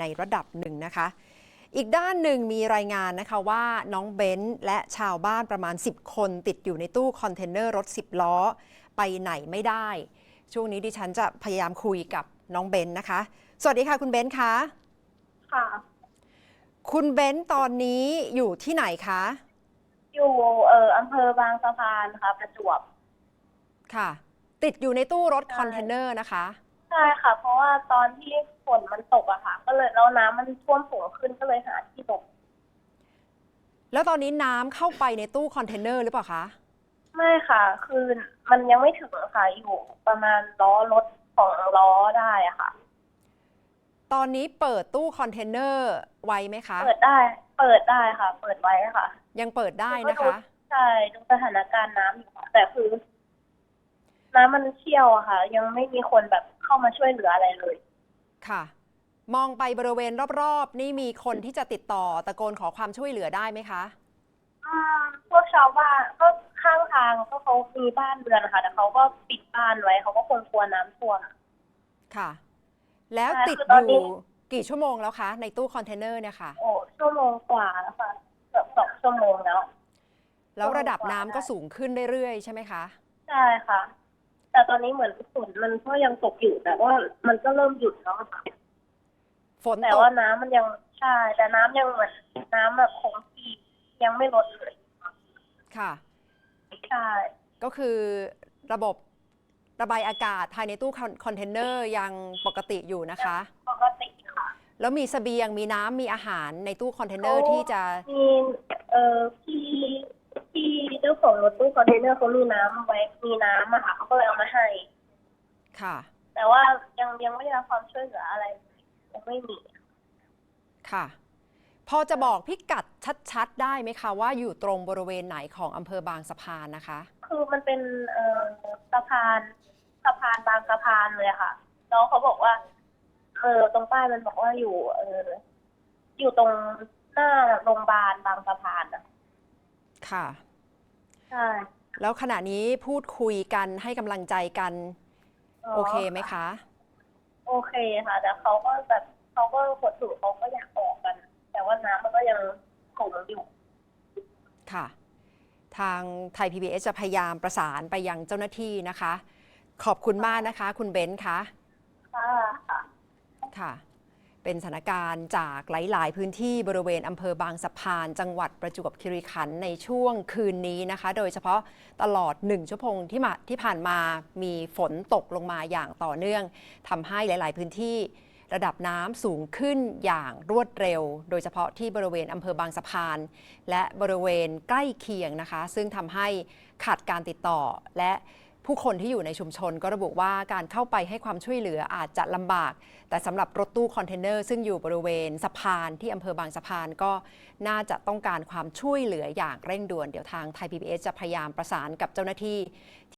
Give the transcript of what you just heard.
ในระดับหนึ่งนะคะ อีกด้านหนึ่งมีรายงานนะคะว่าน้องเบนซ์และชาวบ้านประมาณ 10 คนติดอยู่ในตู้คอนเทนเนอร์รถ 10 ล้อ ไปไหนไม่ได้ ช่วงนี้ดิฉันจะพยายามคุยกับน้องเบนซ์นะคะ สวัสดีค่ะคุณเบนซ์คะค่ะ คุณเบนซ์ตอนนี้อยู่ที่ไหนคะ อยู่เอ่ออำเภอบางสะพานค่ะประจวบค่ะ ติดอยู่ในตู้รถใช่คอนเทนเนอร์นะคะ ใช่ค่ะ เพราะว่าตอนที่ฝนมันตกอะค่ะ ก็เลยแล้วน้ำมันท่วมสูงขึ้นก็เลยหาที่หลบแล้วตอนนี้น้ำเข้าไปในตู้คอนเทนเนอร์หรือเปล่าคะ ไม่ค่ะ คือมันยังไม่ถึงค่ะอยู่ประมาณล้อรถของล้อได้อะค่ะ ตอนนี้เปิดตู้คอนเทนเนอร์ไว้ไหมคะ เปิดได้ เปิดได้ค่ะ เปิดไว้ค่ะ ยังเปิดได้นะคะ ใช่ดูสถานการณ์น้ำอยู่ค่ะแต่คือ น้ำมันเชี่ยวอะค่ะ ยังไม่มีคนแบบ เข้ามาช่วยเหลืออะไรเลย ค่ะ มองไปบริเวณรอบๆ นี่มีคนที่จะติดต่อตะโกนขอความช่วยเหลือได้ไหมคะอืมพวกชาวบ้านก็ข้างทางก็เขามีบ้านเรือนนะคะแต่เขาก็ปิดบ้านไว้เขาก็คงกลัวน้ำท่วม ค่ะ แล้วใช่ติดคืออตอนนี้ ยู่กี่ชั่วโมงแล้วคะในตู้คอนเทนเนอร์เนี่ยค่ะ โอ้ชั่วโมงกว่าแล้วค่ะเกือบสองชั่วโมงแล้ว แล้วระดับชั่วโมงกว่าน้ำก็ได้สูงขึ้นเรื่อยๆใช่ไหมคะ ใช่ค่ะ แต่ตอนนี้เหมือนฝนมันก็ยังตกอยู่แต่ว่ามันก็เริ่มหยุดแล้วค่ะฝนแต่ตกว่าน้ำมันยังใช่แต่น้ำยังเหมือนน้ำแบบคงที่ยังไม่ลดเลยค่ะ ใช่ก็คือระบบระบายอากาศภายในตู้คอนคอนเทนเนอร์ยังปกติอยู่นะคะ ปกติค่ะ แล้วมีเสบียงมีน้ำมีอาหารในตู้คอนเทนเนอร์โอ้ ที่จะ มีเอ่อพี่พี่เจ้าของรถตู้คอนเทนเนอร์เขามีน้ำไว้มีน้ำอะค่ะเขาก็เลยเอามาให้ ค่ะ แต่ว่ายังยังไม่ได้รับความช่วยเหลืออะไรเลยยังไม่มี ค่ะ พอจะบอกพิกัดชัด ๆ ได้ไหมคะว่าอยู่ตรงบริเวณไหนของอำเภอบางสะพานนะคะ คือมันเป็นเอ่อสะพานสะพานบางสะพานเลยอะค่ะแล้วเขาบอกว่าเออตรงป้ายมันบอกว่าอยู่ เอออยู่ตรงหน้าโรงพยาบาลบางสะพานอะค่ะ ใช่แล้วขณะนี้พูดคุยกันให้กำลังใจกัน โอเคไหมคะ โอเคค่ะ แต่เขาก็แบบเขาก็หดหู่เขาก็อยากออกกัน แต่ว่าน้ำมันก็ยังสูงอยู่ ค่ะ ทางไทย PBS จะพยายามประสานไปยังเจ้าหน้าที่นะคะ ขอบคุณมากนะคะ คุณเบนซ์คะค่ะ ค่ะ ค่ะ เป็นสถานการณ์จากหลาย ๆ พื้นที่บริเวณอำเภอบางสะพาน จังหวัดประจวบคีรีขันธ์ในช่วงคืนนี้นะคะ โดยเฉพาะตลอด 1 ชั่วโมงที่มาที่ผ่านมามีฝนตกลงมาอย่างต่อเนื่องทำให้หลาย ๆ พื้นที่ระดับน้ำสูงขึ้นอย่างรวดเร็ว โดยเฉพาะที่บริเวณอำเภอบางสะพาน และบริเวณใกล้เคียงนะคะ ซึ่งทำให้ขาดการติดต่อและ ผู้คนที่อยู่ในชุมชนก็ระบุว่าการเข้าไปให้ความช่วยเหลืออาจจะลำบาก แต่สำหรับรถตู้คอนเทนเนอร์ซึ่งอยู่บริเวณสะพานที่อำเภอบางสะพานก็น่าจะต้องการความช่วยเหลืออย่างเร่งด่วน เดี๋ยวทางไทยพีพีเอสจะพยายามประสานกับเจ้าหน้าที่